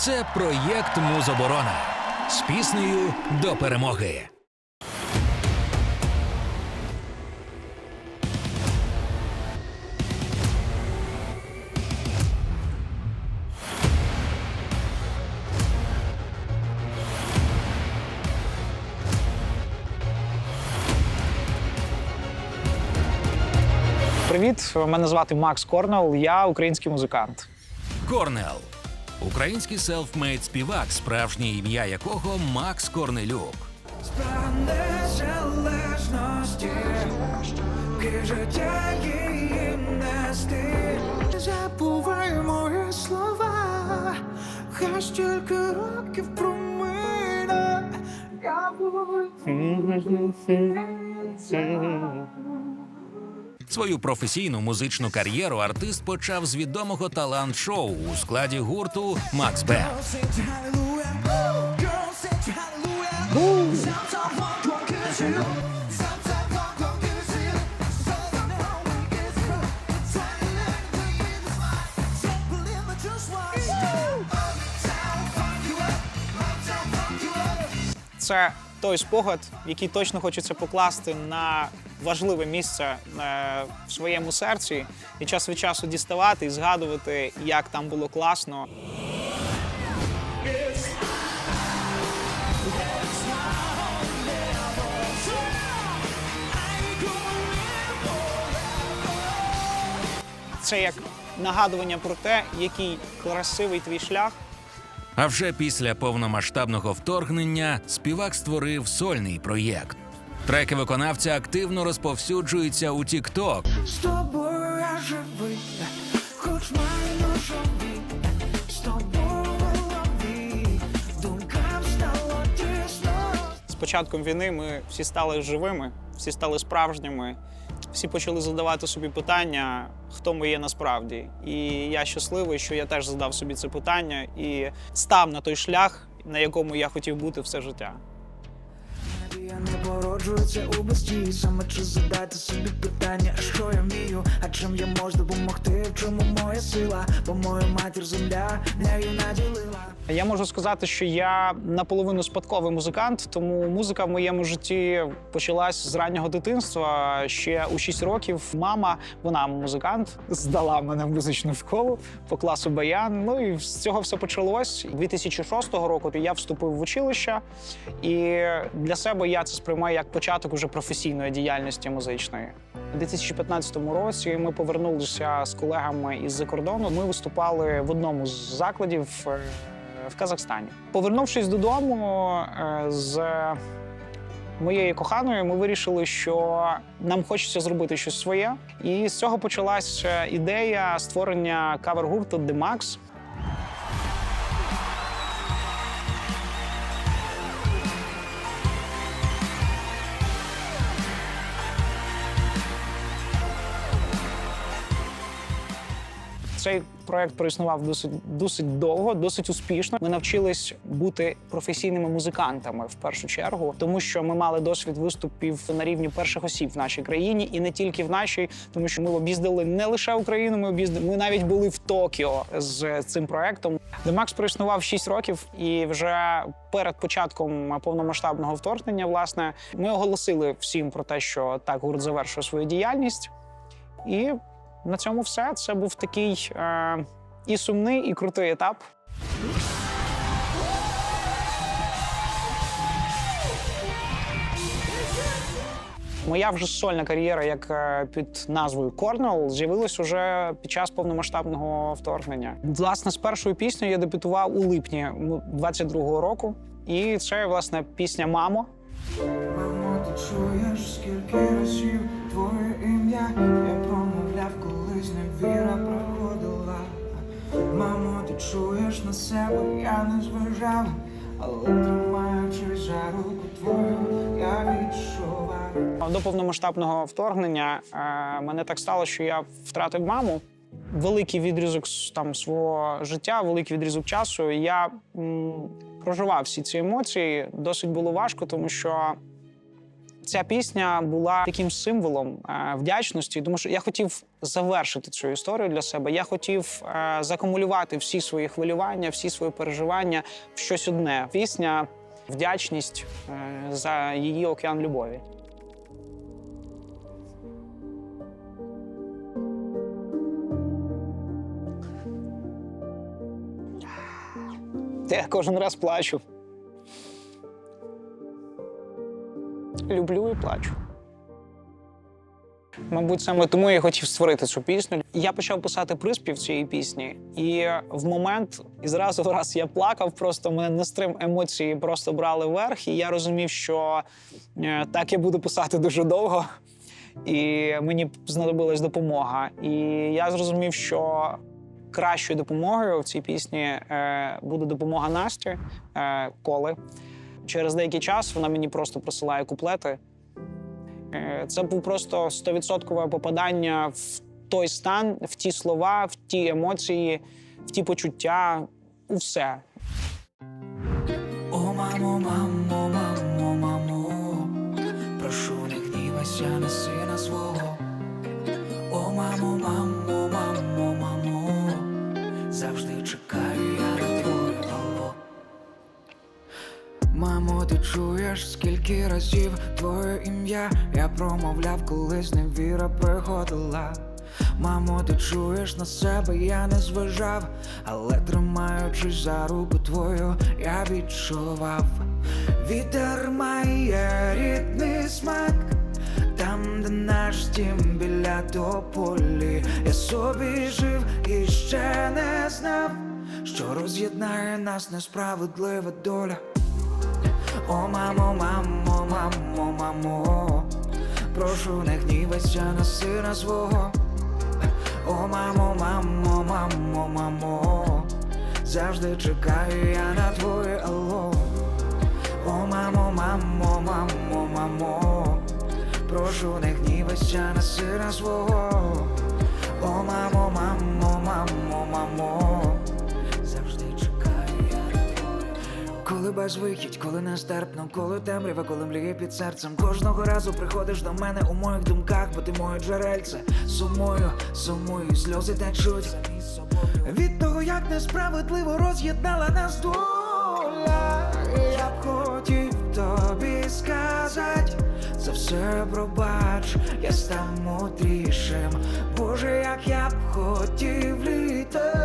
Це проєкт Музоборона з піснею до перемоги. Привіт, мене звати Макс Корнел. Я український музикант. Корнел. Український селфмейд співак, справжнє ім'я якого Макс Корнелюк. життя її нести. Забувай мої слова, хай стільки років промине. Я буду Свою професійну музичну кар'єру артист почав з відомого талант-шоу у складі гурту Макс up. Це той спогад, який точно хочеться покласти на важливе місце е, в своєму серці і час від часу діставати і згадувати, як там було класно. Це як нагадування про те, який красивий твій шлях. А вже після повномасштабного вторгнення співак створив сольний проєкт. Треки виконавця активно розповсюджуються у TikTok. З тобою я живий, хоч маю ножові. З тобою голові, думкам стало тісно. З початком війни ми всі стали живими, всі стали справжніми. Всі почали задавати собі питання, хто ми є насправді. І я щасливий, що я теж задав собі це питання і став на той шлях, на якому я хотів бути все життя. Надія не породжується у бездії Саме чи задати собі питання, що я вмію, а чим я можу допомогти, в чому моя сила, бо мою матір земля нею наділила. Я можу сказати, що я наполовину спадковий музикант, тому музика в моєму житті почалась з раннього дитинства. Ще у 6 років мама, вона музикант, здала мене в музичну школу по класу баян. Ну і з цього все почалось. 2006 року я вступив в училище, і для себе я це сприймаю як початок уже професійної діяльності музичної. У 2015 році ми повернулися з колегами із-за кордону. Ми виступали в одному з закладів е, в Казахстані. Повернувшись додому е, з моєю коханою, ми вирішили, що нам хочеться зробити щось своє. І з цього почалась е, ідея створення кавер-гурту The Цей проект проіснував досить досить довго, досить успішно. Ми навчились бути професійними музикантами в першу чергу, тому що ми мали досвід виступів на рівні перших осіб в нашій країні, і не тільки в нашій, тому що ми об'їздили не лише Україну, ми об'їздили. Ми навіть були в Токіо з цим проектом. Демакс проіснував 6 років, і вже перед початком повномасштабного вторгнення, власне, ми оголосили всім про те, що так гурт завершує свою діяльність. І на цьому все. Це був такий е, і сумний, і крутий етап. Моя вже сольна кар'єра, як е, під назвою Корнел, з'явилась уже під час повномасштабного вторгнення. Власне, з першою піснею я дебютував у липні 22-го року. І це власне пісня Мамо. Мамо, ти чуєш, скільки разів твоє ім'я я промовляв, колись невіра проходила. Мамо, ти чуєш на себе, я не зважав, але тримаючись за руку твою, я відчував. До повномасштабного вторгнення е, мене так стало, що я втратив маму. Великий відрізок там свого життя, великий відрізок часу. Я м, проживав всі ці емоції. Досить було важко, тому що Ця пісня була таким символом е, вдячності, тому що я хотів завершити цю історію для себе. Я хотів е, закумулювати всі свої хвилювання, всі свої переживання в щось одне. Пісня вдячність е, за її океан любові. Я кожен раз плачу. Люблю і плачу. Мабуть, саме тому я хотів створити цю пісню. Я почав писати приспів цієї пісні, і в момент і зразу раз я плакав, просто мене нестрим емоції просто брали вверх, і я розумів, що е, так я буду писати дуже довго, і мені знадобилась допомога. І я зрозумів, що кращою допомогою в цій пісні е, буде допомога Насті е, Коли. Через деякий час вона мені просто присилає куплети. Е, Це був просто 100% попадання в той стан, в ті слова, в ті емоції, в ті почуття, у все. О, мамо, мамо, мамо, мамо, прошу, не гнівайся на сина свого. Разів твоє ім'я я промовляв, колись невіра приходила. Мамо, ти чуєш на себе, я не зважав, але тримаючись за руку твою, я відчував. Вітер має рідний смак, там, де наш дім біля тополі. Я собі жив і ще не знав, що роз'єднає нас несправедлива доля. О, мамо, мамо, мамо, мамо, прошу, не гнівайся на сина свого. О, мамо, мамо, мамо, мамо, завжди чекаю я на твоє алло. О, мамо, мамо, мамо, мамо, прошу, не гнівайся на сина свого. О, мамо, мамо, коли безвихідь, коли нестерпно, коли темрява, коли мліє під серцем. Кожного разу приходиш до мене у моїх думках, бо ти моє джерельце. Сумую, сумую, сльози течуть. Від того, як несправедливо роз'єднала нас доля. Я б хотів тобі сказати, за все пробач, я став мудрішим. Боже, як я б хотів літать,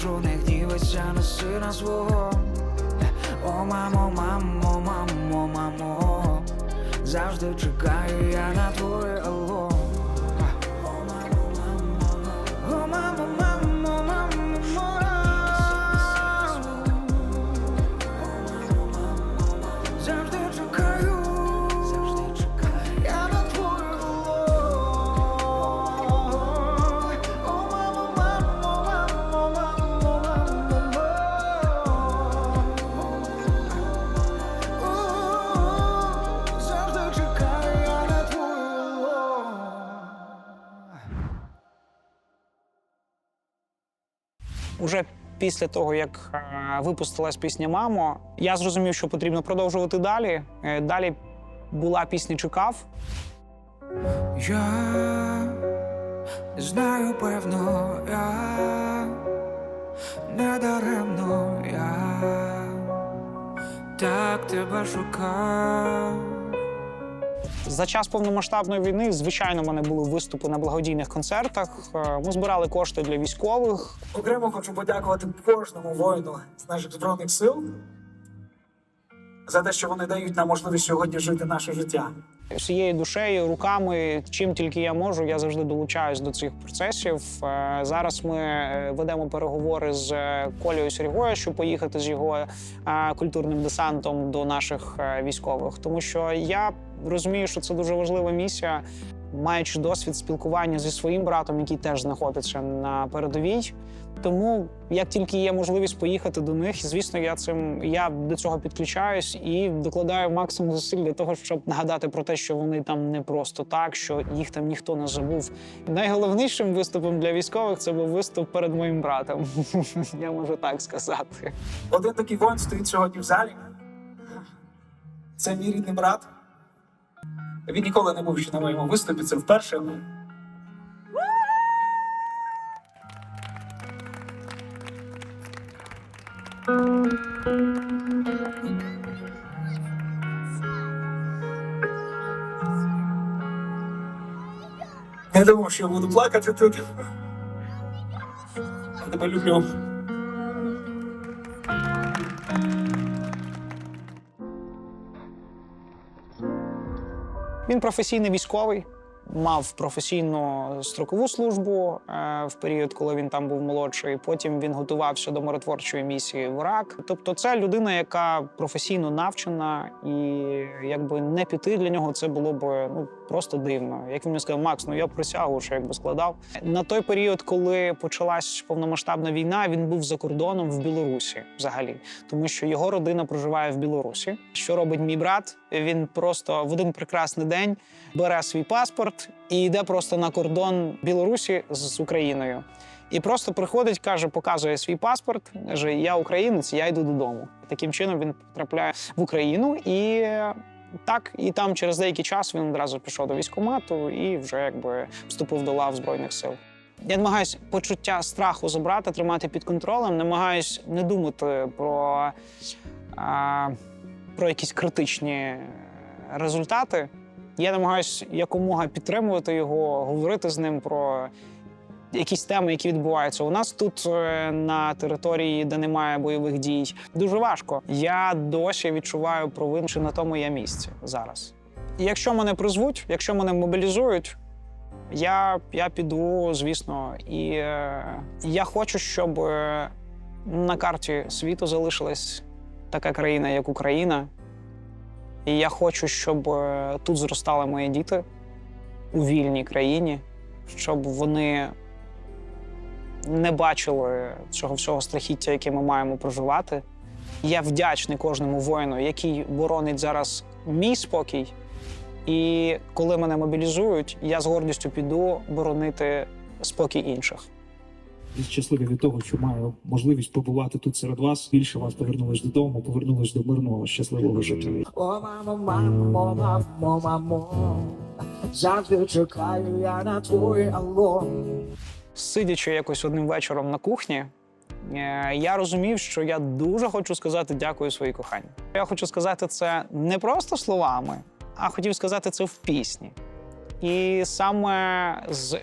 прошу, не гнівайся на сина свого. О, мамо, мамо, мамо, мамо, завжди чекаю я на твоє алло. Після того, як е, випустилась пісня Мамо, я зрозумів, що потрібно продовжувати далі. Е, Далі була пісня Чекав. Я знаю, певно, я не даремно я так тебе шукав. За час повномасштабної війни, звичайно, в мене були виступи на благодійних концертах. Е, Ми збирали кошти для військових. Окремо хочу подякувати кожному воїну з наших збройних сил за те, що вони дають нам можливість сьогодні жити наше життя. Всією душею, руками, чим тільки я можу, я завжди долучаюсь до цих процесів. Е, Зараз ми е, ведемо переговори з Колею Серегою, щоб поїхати з його культурним десантом до наших військових. Тому що я розумію, що це дуже важлива місія. маючи досвід спілкування зі своїм братом, який теж знаходиться на передовій. Тому як тільки є можливість поїхати до них, звісно, я цим я до цього підключаюсь і докладаю максимум зусиль для того, щоб нагадати про те, що вони там не просто так, що їх там ніхто не забув. Найголовнішим виступом для військових це був виступ перед моїм братом. Я можу так сказати. Один такий воїн стоїть сьогодні в залі. Це мій рідний брат. Він ніколи не був ще на моєму виступі, це вперше. Не думав, що я буду плакати тут. Я тебе люблю. Він професійний військовий, мав професійну строкову службу е, в період, коли він там був молодший. Потім він готувався до миротворчої місії в Ірак. Тобто, це людина, яка професійно навчена, і якби не піти для нього це було б ну просто дивно. Як він мені сказав, Макс, ну я присягу, що якби складав на той період, коли почалась повномасштабна війна, він був за кордоном в Білорусі взагалі, тому що його родина проживає в Білорусі. Що робить мій брат? Він просто в один прекрасний день бере свій паспорт і йде просто на кордон Білорусі з Україною. І просто приходить, каже, показує свій паспорт, каже: Я українець, я йду додому. Таким чином він потрапляє в Україну і. Так, і там через деякий час він одразу пішов до військкомату і вже якби вступив до лав збройних сил. Я намагаюся почуття страху за брата тримати під контролем, намагаюсь не думати про, а, про якісь критичні результати. Я намагаюся якомога підтримувати його, говорити з ним про якісь теми, які відбуваються. У нас тут е, на території, де немає бойових дій, дуже важко. Я досі відчуваю провину, чи на тому я місці зараз. І якщо мене призвуть, якщо мене мобілізують, я, я піду, звісно, і е, я хочу, щоб е, на карті світу залишилась така країна, як Україна. І я хочу, щоб е, тут зростали мої діти у вільній країні, щоб вони не бачили цього всього страхіття, яке ми маємо проживати. Я вдячний кожному воїну, який боронить зараз мій спокій. І коли мене мобілізують, я з гордістю піду боронити спокій інших. Я щасливий від того, що маю можливість побувати тут серед вас. Більше вас повернулись додому, повернулись до мирного щасливого життя. О, мамо, мамо, мамо, мамо, завжди чекаю я на твоє алло. Сидячи якось одним вечором на кухні, е, я розумів, що я дуже хочу сказати дякую своїй коханій. Я хочу сказати це не просто словами, а хотів сказати це в пісні. І саме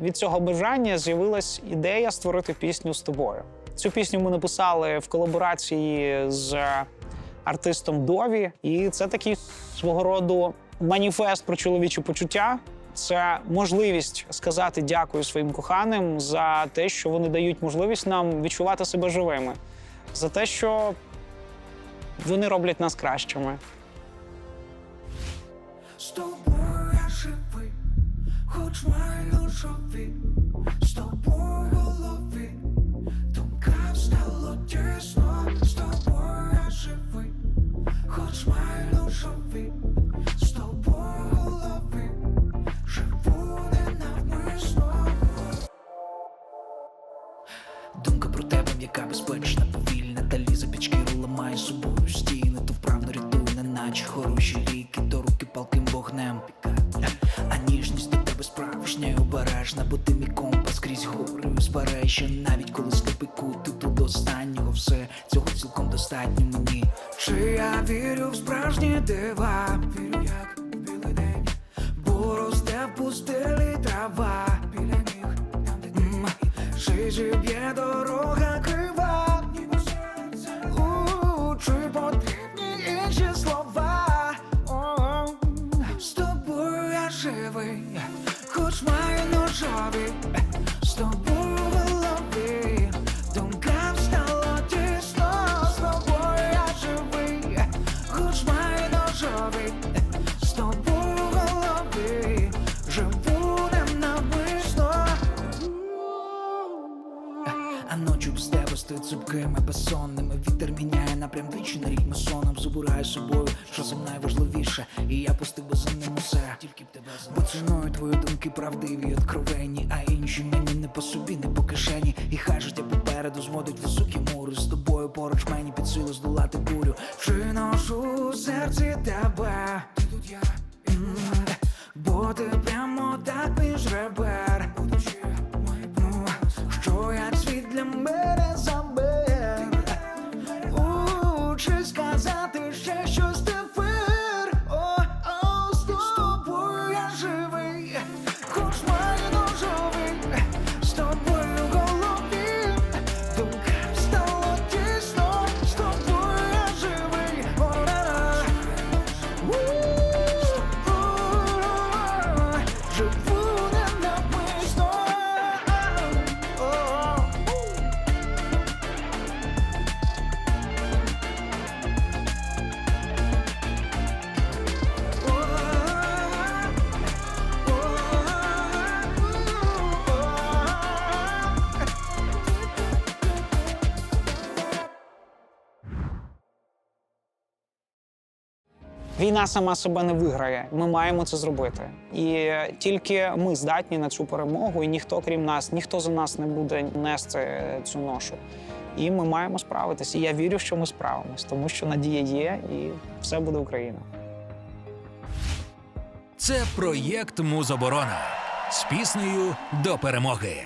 від цього бажання з'явилась ідея створити пісню з тобою. Цю пісню ми написали в колаборації з артистом Дові, і це такий свого роду маніфест про чоловічі почуття. Це можливість сказати дякую своїм коханим за те, що вони дають можливість нам відчувати себе живими, за те, що вони роблять нас кращими. З тобою я живий, хоч маю жові, з тобою цілком достатньо мені. Чи я вірю в справжні дива? Вірю, як у білий день, бо росте в пустелі трава біля ніг, там де ти Жижі б'є дорога крива? правдиві, Війна сама себе не виграє. Ми маємо це зробити. І тільки ми здатні на цю перемогу, і ніхто крім нас, ніхто за нас не буде нести цю ношу. І ми маємо справитися. І я вірю, що ми справимось, тому що надія є, і все буде Україна. Це проєкт Музоборона з піснею до перемоги.